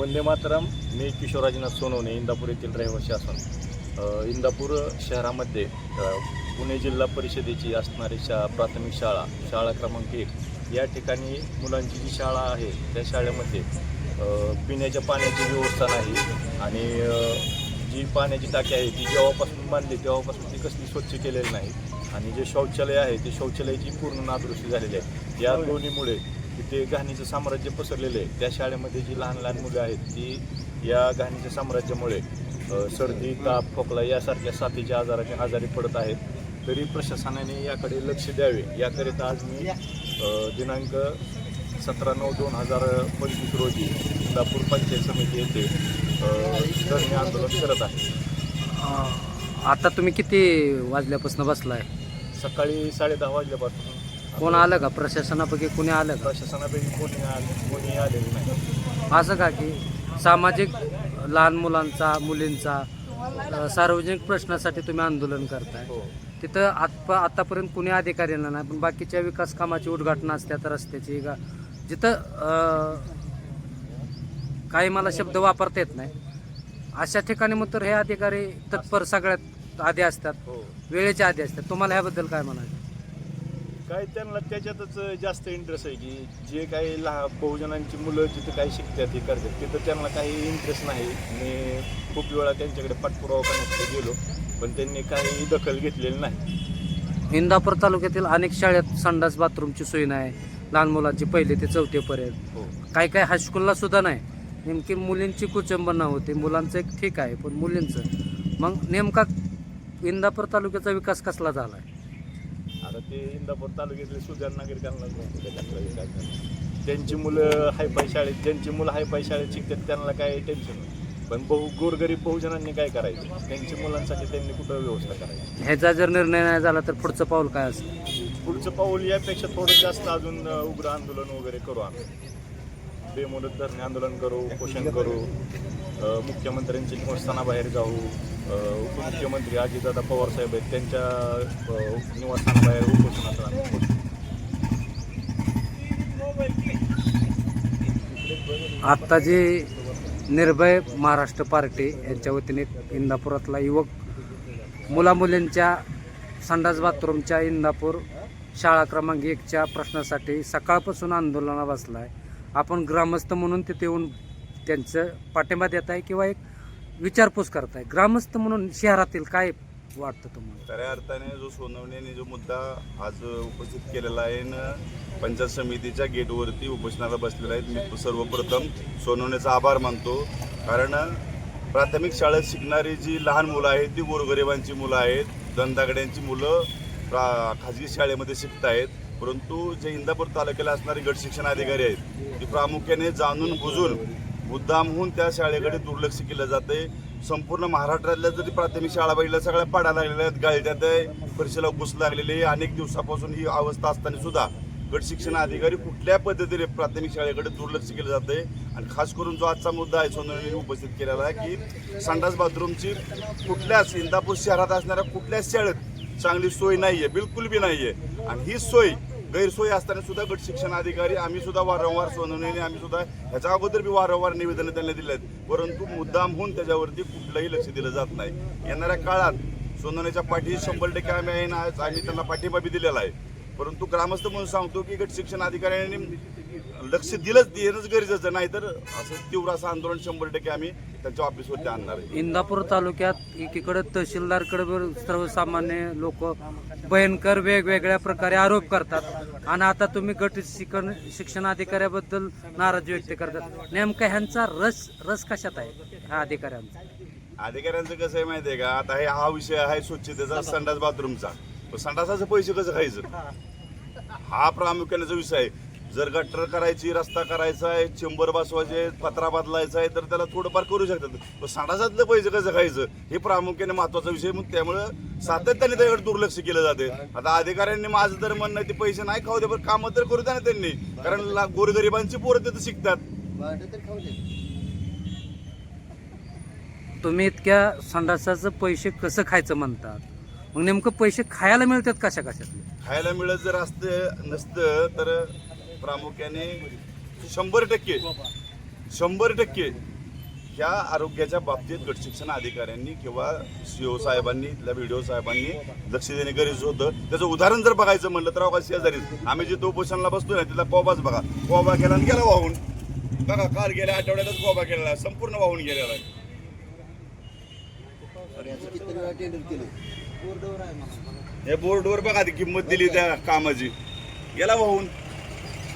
वंदे मातरम. मी किशोराजीनाथ सोनवणे इंदापूर येथील रहिवासी असून इंदापूर शहरामध्ये पुणे जिल्हा परिषदेची असणारी शा प्राथमिक शाळा शाळा क्रमांक एक. या ठिकाणी मुलांची जी शाळा आहे त्या शाळेमध्ये पिण्याच्या पाण्याची व्यवस्था नाही आणि जी पाण्याची टाकी आहे ती जेव्हापासून बांधली तेव्हापासून ती कसली स्वच्छ केलेली नाही. आणि जे शौचालय आहे ते शौचालयाची पूर्ण नादुरुस्ती झालेली आहे. या दोन्हीमुळे तिथे घाणीचं साम्राज्य पसरलेलं आहे. त्या शाळेमध्ये जी लहान लहान मुलं आहेत ती या घाणीच्या साम्राज्यामुळे सर्दी ताप खोकला यासारख्या साथीच्या आजाराने आजारी पडत आहेत. तरी प्रशासनाने याकडे लक्ष द्यावे. याकरिता आज मी दिनांक सतरा नऊ दोन हजार पंचवीस रोजी इंदापूर पंचायत समिती येथे धरणे आंदोलन करत आहे. आता तुम्ही किती वाजल्यापासून बसलाय? सकाळी साडेदहा वाजल्यापासून. कोण आलं का? प्रशासनापैकी कोणी आलं का? प्रशासनापैकी कोणी आले कोणी आलेलं नाही. असं का की सामाजिक लहान मुलांचा मुलींचा अं, सार्वजनिक प्रश्नासाठी तुम्ही आंदोलन करताय. हो. तिथं आत आतापर्यंत कुणी अधिकारी येणार नाही पण बाकीच्या विकास कामाची उद्घाटनं असतात रस्त्याची गा जिथं अं, काही मला शब्द वापरता येत नाही अशा ठिकाणी मग तर हे अधिकारी तत्पर सगळ्यात आधी असतात. हो. वेळेच्या आधी असतात. तुम्हाला ह्याबद्दल काय म्हणायचं? काय त्यांना त्याच्यातच जास्त इंटरेस्ट आहे की जे काही लहान बहुजनांची मुलं जिथं काही शिकतात हे करतात तिथं त्यांना काही इंटरेस्ट नाही. मी खूप वेळा त्यांच्याकडे पाठपुरावा करण्यासाठी गेलो पण त्यांनी काही दखल घेतलेली नाही. इंदापूर तालुक्यातील अनेक शाळेत संडास बाथरूमची सोय नाही लहान मुलांची पहिली ते चौथीपर्यंत हो. काही काही हायस्कूलला सुद्धा नाही. नेमकी मुलींची कुचंबना होते मुलांचं एक ठीक आहे पण मुलींचं. मग नेमका इंदापूर तालुक्याचा विकास कसला झाला आहे आता ते इंदापूर तालुक्यातले सुजान नागरिकांना. त्यांची मुलं हायफाय शाळेत ज्यांची मुलं हायफाय शाळेत शिकतात त्यांना काय टेन्शन नाही. पण बहु गोरगरीब बहुजनांनी काय करायचं? त्यांच्या मुलांसाठी त्यांनी कुठं व्यवस्था करायची? ह्याचा जर निर्णय नाही झाला तर पुढचं पाऊल काय असेल? पुढचं पाऊल यापेक्षा थोडं जास्त अजून उग्र आंदोलन वगैरे करू आम्ही. बेमुदत धरणे आंदोलन करू उपोषण करू. अ, मुख्यमंत्र्यांच्या निवासस्थानाबाहेर जाऊ. मुख्यमंत्री अजितदादा पवार साहेब आहेत त्यांच्या निवासस्थानाबाहेर उपोषणाचा आत्ता जे निर्भय महाराष्ट्र पार्टी यांच्या वतीने इंदापुरातला युवक मुलामुलींच्या संडास बाथरूमच्या इंदापूर शाळा क्रमांक एकच्या प्रश्नासाठी सकाळपासून आंदोलना बसला आहे आपण ग्रामस्थ म्हणून तिथे येऊन त्यांचं पाठिंबा देत आहे किंवा एक विचारपूस करताय. ग्रामस्थ म्हणून शहरातील काय वाटतं तुम्हाला? खऱ्या अर्थाने जो सोनवणेने जो मुद्दा आज उपस्थित केलेला आहे न पंचायत समितीच्या गेटवरती उपोषणाला बसलेला आहे मी सर्वप्रथम सोनवणेचा आभार मानतो. कारण प्राथमिक शाळेत शिकणारी जी लहान मुलं आहेत ती गोरगरिबांची मुलं आहेत दंदागड्यांची मुलं प्रा खाजगी शाळेमध्ये शिकत आहेत परंतु जे इंदापूर तालुक्याला असणारे गट शिक्षण अधिकारी आहेत ती प्रामुख्याने जाणून बुजून मुद्दामहून त्या शाळेकडे दुर्लक्ष केलं जाते संपूर्ण महाराष्ट्रातल्या जरी प्राथमिक शाळा बघितल्या सगळ्या पाडा लागलेल्या आहेत गाळत्यात आहे परीक्षेला घुस लागलेली आहे अनेक दिवसापासून ही अवस्था असताना सुद्धा गट शिक्षण अधिकारी कुठल्या पद्धतीने प्राथमिक शाळेकडे दुर्लक्ष केलं जाते आणि खास करून जो आजचा मुद्दा आहे सोनवणी उपस्थित केलेला आहे की संडास बाथरूमची कुठल्याच इंदापूर शहरात असणाऱ्या कुठल्याच शाळेत चांगली सोय नाही आहे बिलकुल बी नाही आहे आणि ही सोय गैरसोय असताना सुद्धा गट शिक्षण अधिकारी आम्ही सुद्धा वारंवार सोनवणे आम्ही सुद्धा ह्याच्या अगोदर बी वारंवार निवेदन त्यांना दिले आहेत. परंतु मुद्दाम होऊन त्याच्यावरती कुठलंही लक्ष दिलं जात नाही. येणाऱ्या काळात सोनवण्याच्या पाठी शंभर टक्के आम्ही आहे ना आम्ही त्यांना पाठिंबा बी दिलेला आहे. परंतु ग्रामस्थ म्हणून सांगतो की गट शिक्षण अधिकाऱ्यांनी लक्ष दिलंच देणंच गरजेचं नाही तर असं तीव्र असं आंदोलन शंभर टक्के आम्ही त्यांच्या ऑफिसवरती आणणार आहे. इंदापूर तालुक्यात एकीकडे तहसीलदारकडे सर्वसामान्य लोक भयंकर वेगवेगळ्या प्रकारे आरोप करतात. आणि आता तुम्ही गट शिक्षण शिक्षण अधिकाऱ्याबद्दल नाराजी व्यक्त करतात. नेमका ह्यांचा रस रस कशात आहे? ह्या अधिकाऱ्यांचा. अधिकाऱ्यांचं कसं आहे माहितीये का? आता हे हा विषय आहे स्वच्छतेचा संडास बाथरूमचा. पण संडासाचे पैसे कसं खायचं? हा. प्रामुख्याने जो विषय आहे. जर गटर करायची रस्ता करायचा आहे चेंबर बसवायचे पत्रा बदलायचा आहे तर त्याला थोडंफार करू शकतात. पण संडासातलं पैसे कसं खायचं? हे प्रामुख्याने महत्त्वाचा विषय मग त्यामुळं सातत्याने त्याकडे दुर्लक्ष केलं जाते. आता अधिकाऱ्यांनी माझं तर म्हणणं आहे, ते पैसे नाही खाऊ दे पण कामं तर करू द्या ना त्यांनी. कारण ला- गोरगरिबांची पोरं तिथं शिकतात. तुम्ही इतक्या संडासाचं पैसे कसं खायचं म्हणतात? मग नेमकं पैसे खायला मिळतात कशा कशातले खायला मिळत जर असतं नसतं तर प्रामुख्याने शंभर टक्के शंभर टक्के ह्या आरोग्याच्या बाबतीत गटशिक्षण अधिकाऱ्यांनी किंवा सीओ साहेबांनी इथल्या व्हिडिओ साहेबांनी लक्ष देणे गरजेचं होतं. त्याचं उदाहरण जर बघायचं म्हणलं तर अवघा शेजारीच. आम्ही जिथं उपोषणाला बसतो ना तिथला कोबाच बघा. कोबा केला आणि गेला वाहून. बघा काल गेल्या आठवड्यातच कोबा केलेला आहे, संपूर्ण वाहून गेलेला आहे. हे बोर्डवर बघा ती किंमत दिली त्या कामाची. गेला वाहून.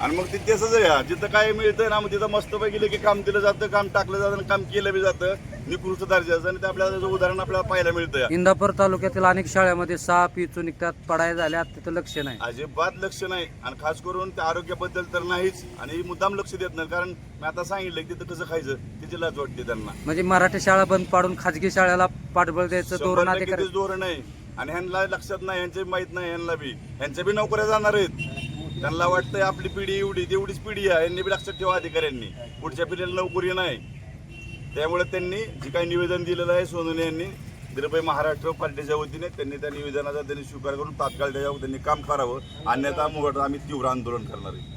आणि मग ते तसंच या जिथं काय मिळतं ना मग तिथं मस्तपैकी गेलं की काम दिलं जातं काम टाकलं जातं आणि काम केलं बी जातं. निकृष्ट दर्जाचं आणि ते आपल्याला त्याचं उदाहरण आपल्याला पाहायला मिळतं इंदापूर तालुक्यातील अनेक शाळेमध्ये साप इचू निघतात पडाय झाल्या तिथं लक्ष नाही. अजिबात लक्ष नाही आणि खास करून त्या आरोग्याबद्दल तर नाहीच आणि मुद्दाम लक्ष देत नाही कारण मी आता सांगितलं की तिथं कसं खायचं त्याची लाज वाटते त्यांना. म्हणजे मराठी शाळा बंद पाडून खाजगी शाळेला पाठबळ द्यायचं धोरण शंभर टक्के अधिकारी तेच धोरण आहे. आणि ह्यांना लक्षात नाही ह्यांचे माहीत नाही ह्यांना बी. ह्यांच्या बी नोकऱ्या जाणार आहेत. त्यांना वाटतंय आपली पिढी एवढी तेवढीच पिढी आहे यांनी बी लक्षात ठेवा अधिकाऱ्यांनी. पुढच्या पिढीला नोकरी नाही. त्यामुळे त्यांनी जे काही निवेदन दिलेलं आहे सोनोने यांनी निर्भय महाराष्ट्र पार्टीच्या वतीने त्यांनी त्या निवेदनाचा त्यांनी स्वीकार करून तात्काळ त्याच्यावर त्यांनी काम करावं. अन्यथा मुघट आम्ही तीव्र आंदोलन करणार आहे.